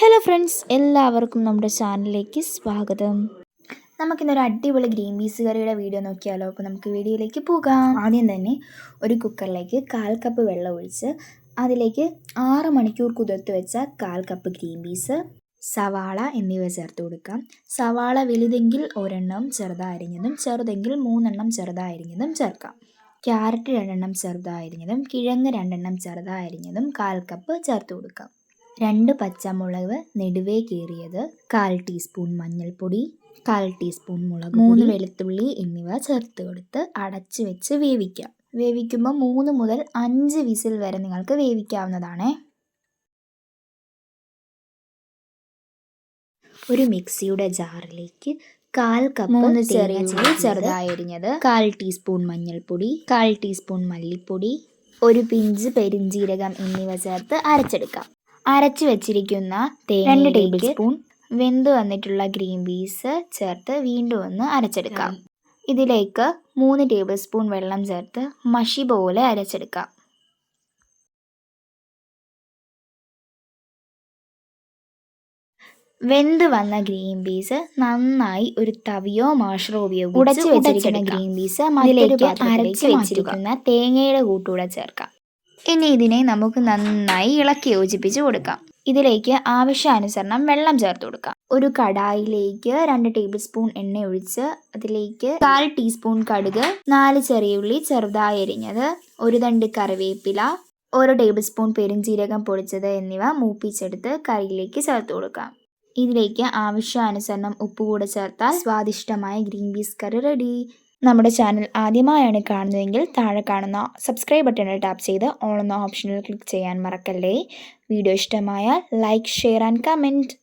Hello friends എല്ലാവർക്കും നമ്മുടെ ചാനലിലേക്ക് സ്വാഗതം. നമുക്കിന്നൊരു അടിപൊളി ഗ്രീൻ പീസ് കറിയുടെ വീഡിയോ നോക്കിയാലോ? അപ്പോൾ നമുക്ക് വീഡിയോയിലേക്ക് പോകാം. ആദ്യം തന്നെ ഒരു കുക്കറിലേക്ക് കാൽ കപ്പ് വെള്ളം ഒഴിച്ച് അതിലേക്ക് ആറ് മണിക്കൂർ കുതിർത്ത് വെച്ച കാൽ കപ്പ് ഗ്രീൻ പീസ് സവാള എന്നിവ ചേർത്ത് കൊടുക്കാം. സവാള വലുതെങ്കിൽ ഒരെണ്ണം ചെറുതായിരിഞ്ഞതും ചെറുതെങ്കിൽ മൂന്നെണ്ണം ചെറുതായിരിഞ്ഞതും ചേർക്കാം. ക്യാരറ്റ് രണ്ടെണ്ണം ചെറുതായിരിഞ്ഞതും കിഴങ്ങ് രണ്ടെണ്ണം ചെറുതായിരിഞ്ഞതും കാൽ കപ്പ് ചേർത്ത് കൊടുക്കാം. രണ്ട് പച്ചമുളക് നെടുവേ കീറിയത് കാൽ ടീസ്പൂൺ മഞ്ഞൾപ്പൊടി കാൽ ടീസ്പൂൺ മുളക് മൂന്ന് വെളുത്തുള്ളി എന്നിവ ചേർത്ത് കൊടുത്ത് അടച്ച് വെച്ച് വേവിക്കാം. വേവിക്കുമ്പോൾ മൂന്ന് മുതൽ അഞ്ച് വിസിൽ വരെ നിങ്ങൾക്ക് വേവിക്കാവുന്നതാണ്. ഒരു മിക്സിയുടെ ജാറിലേക്ക് കാൽ കപ്പ് മൂന്ന് ചെറിയ ചെറിയ ഉള്ളി ചെറുതായി അരിഞ്ഞത്. കാൽ ടീസ്പൂൺ മഞ്ഞൾപ്പൊടി കാൽ ടീസ്പൂൺ മല്ലിപ്പൊടി ഒരു പിഞ്ച് പെരിഞ്ജീരകം എന്നിവ ചേർത്ത് അരച്ചെടുക്കാം. അരച്ചു വെച്ചിരിക്കുന്ന രണ്ട് ടേബിൾ സ്പൂൺ വെന്ത് വന്നിട്ടുള്ള ഗ്രീൻ പീസ് ചേർത്ത് വീണ്ടും ഒന്ന് അരച്ചെടുക്കാം. ഇതിലേക്ക് മൂന്ന് ടേബിൾ സ്പൂൺ വെള്ളം ചേർത്ത് മഷി പോലെ അരച്ചെടുക്കാം. വെന്ത് വന്ന ഗ്രീൻ പീസ് നന്നായി ഒരു തവിയോ മാഷറോ ഉപയോഗിച്ച് ഉടച്ചു വെച്ചിരിക്കുന്ന ഗ്രീൻ പീസ് അതിലേക്ക് അരച്ച് വെച്ചിരിക്കുന്ന തേങ്ങയുടെ കൂട്ടുകൂടെ ചേർക്കാം. ഇനി ഇതിനെ നമുക്ക് നന്നായി ഇളക്കി യോജിപ്പിച്ച് കൊടുക്കാം. ഇതിലേക്ക് ആവശ്യാനുസരണം വെള്ളം ചേർത്ത് കൊടുക്കാം. ഒരു കടായിലേക്ക് രണ്ട് ടേബിൾ സ്പൂൺ എണ്ണ ഒഴിച്ച് അതിലേക്ക് കാൽ ടീസ്പൂൺ കടുക് നാല് ചെറിയ ഉള്ളി ചെറുതായി അരിഞ്ഞത് ഒരു തണ്ട് കറിവേപ്പില ഒരു ടേബിൾ സ്പൂൺ പെരുംജീരകം പൊടിച്ചത് എന്നിവ മൂപ്പിച്ചെടുത്ത് കറിയിലേക്ക് ചേർത്ത് കൊടുക്കാം. ഇതിലേക്ക് ആവശ്യാനുസരണം ഉപ്പ് കൂടെ ചേർത്താൽ സ്വാദിഷ്ടമായ ഗ്രീൻ പീസ് കറി റെഡി. നമ്മുടെ ചാനൽ ആദ്യമായാണ് കാണുന്നതെങ്കിൽ താഴെ കാണുന്ന സബ്സ്ക്രൈബ് ബട്ടണിൽ ടാപ്പ് ചെയ്ത് ഓൺ എന്ന ഓപ്ഷനിൽ ക്ലിക്ക് ചെയ്യാൻ മറക്കല്ലേ. വീഡിയോ ഇഷ്ടമായാൽ ലൈക്ക് ഷെയർ ആൻഡ് കമന്റ്